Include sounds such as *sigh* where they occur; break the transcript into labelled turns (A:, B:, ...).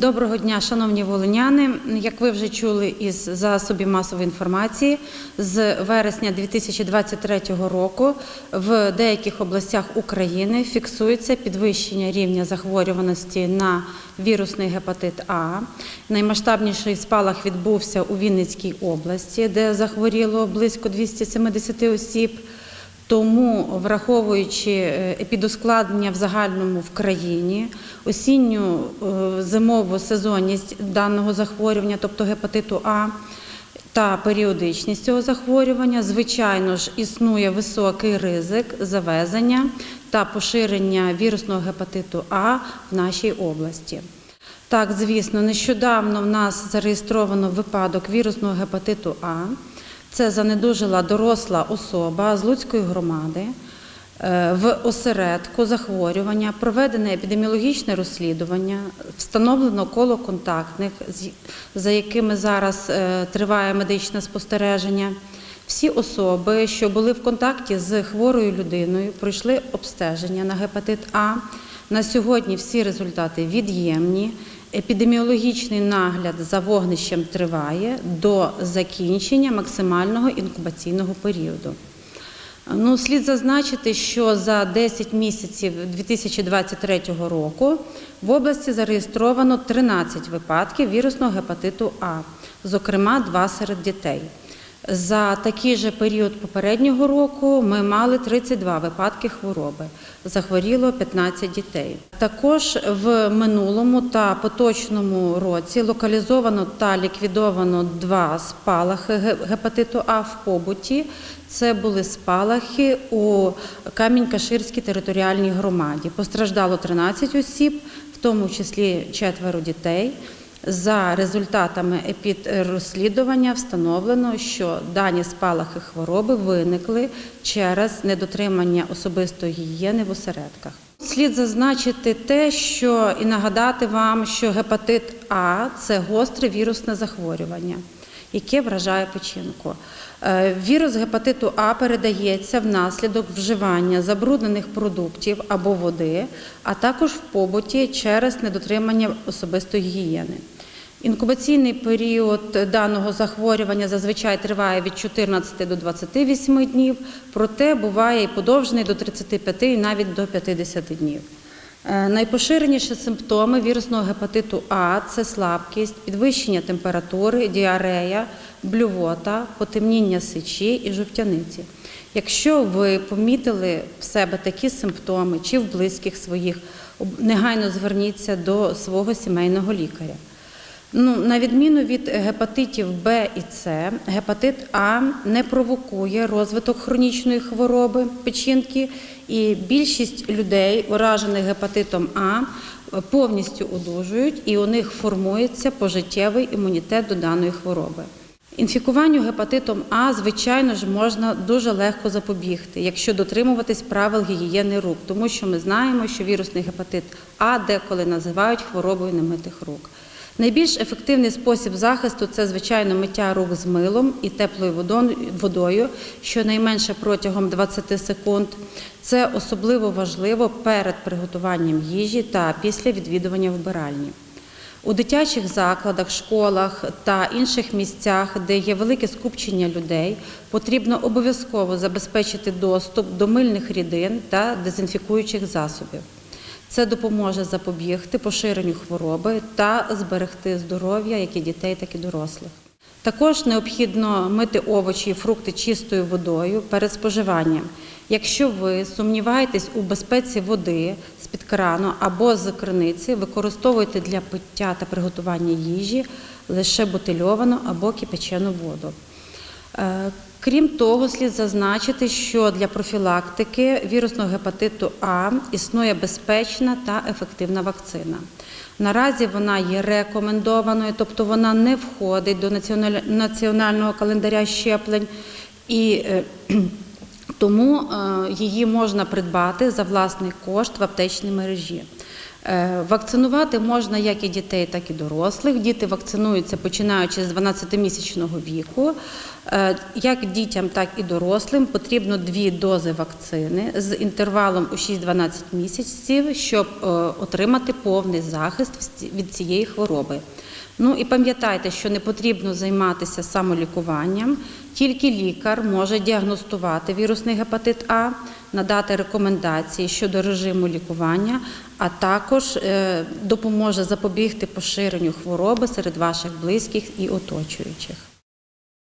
A: Доброго дня, шановні волиняни. Як ви вже чули із засобів масової інформації, з вересня 2023 року в деяких областях України фіксується підвищення рівня захворюваності на вірусний гепатит А. Наймасштабніший спалах відбувся у Вінницькій області, де захворіло близько 270 осіб. Тому, враховуючи е, в загальному в країні, осінню е, зимову сезонність даного захворювання, тобто гепатиту А, та періодичність цього захворювання, звичайно ж, існує високий ризик завезення та поширення вірусного гепатиту А в нашій області. Так, звісно, нещодавно в нас зареєстровано випадок вірусного гепатиту А. Це занедужила доросла особа з Луцької громади. Е, В осередку захворювання проведене епідеміологічне розслідування, встановлено коло контактних, за якими зараз е, триває медичне спостереження. Всі особи, що були в контакті з хворою людиною, пройшли обстеження на гепатит А. На сьогодні всі результати від'ємні. Епідеміологічний нагляд за вогнищем триває до закінчення максимального інкубаційного періоду. Ну, слід зазначити, що за 10 місяців 2023 року в області зареєстровано 13 випадків вірусного гепатиту А, зокрема, два серед дітей. За такий же період попереднього року ми мали 32 випадки хвороби. Захворіло 15 дітей. Також в минулому та поточному році локалізовано та ліквідовано два спалахи гепатиту А в побуті. Це були спалахи у Камінь-Каширській територіальній громаді. Постраждало 13 осіб, в тому числі четверо дітей. За результатами епідрозслідування встановлено, що дані спалахи хвороби виникли через недотримання особистої гігієни в осередках. Слід зазначити те, що і нагадати вам, що гепатит А це гостре вірусне захворювання, яке вражає печінку. Е, Вірус гепатиту А передається внаслідок вживання забруднених продуктів або води, а також в побуті через недотримання особистої гігієни. Інкубаційний період даного захворювання зазвичай триває від 14 до 28 днів, проте буває і подовжений до 35 і навіть до 50 днів. Е, Найпоширеніші симптоми вірусного гепатиту А це слабкість, підвищення температури, діарея, блювота, потемніння сечі і жовтяниці. Якщо ви помітили в себе такі симптоми чи в близьких своїх, негайно зверніться до свого сімейного лікаря. Ну, на відміну від гепатитів Б і С, гепатит А не провокує розвиток хронічної хвороби печінки, і більшість людей, уражених гепатитом А, повністю одужують, і у них формується пожиттєвий імунітет до даної хвороби. Інфікуванню гепатитом А, звичайно ж, можна дуже легко запобігти, якщо дотримуватись правил гігієни рук, тому що ми знаємо, що вірусний гепатит А деколи називають хворобою немитих рук. Найбільш ефективний спосіб захисту це, звичайно, миття рук з милом і теплою водою, щонайменше протягом 20 секунд. Це особливо важливо перед приготуванням їжі та після відвідування вбиральні. У дитячих закладах, школах та інших місцях, де є велике скупчення людей, потрібно обов'язково забезпечити доступ до мильних рідин та дезінфікуючих засобів. Це допоможе запобігти поширенню хвороби та зберегти здоров'я як і дітей, так і дорослих. Також необхідно мити овочі і фрукти чистою водою перед споживанням. Якщо ви сумніваєтесь у безпеці води з-під крану або з криниці, використовуйте для пиття та приготування їжі лише бутильовану або кипячену воду. Е, Крім того, слід зазначити, що для профілактики вірусного гепатиту А існує безпечна та ефективна вакцина. Наразі вона є рекомендованою, тобто вона не входить до національного календаря щеплень, і е, *clears throat* тому е, її можна придбати за власний кошт в аптечній мережі. Е, Вакцинувати можна як і дітей, так і дорослих. Діти вакцинуються починаючи з 12-місячного віку. Е, Як дітям, так і дорослим потрібно дві дози вакцини з інтервалом у 6-12 місяців, щоб е, отримати повний захист від цієї хвороби. Ну і пам'ятайте, що не потрібно займатися самолікуванням. Тільки лікар може діагностувати вірусний гепатит А, надати рекомендації щодо режиму лікування, а також е, допоможе запобігти поширенню хвороби серед ваших близьких і оточуючих.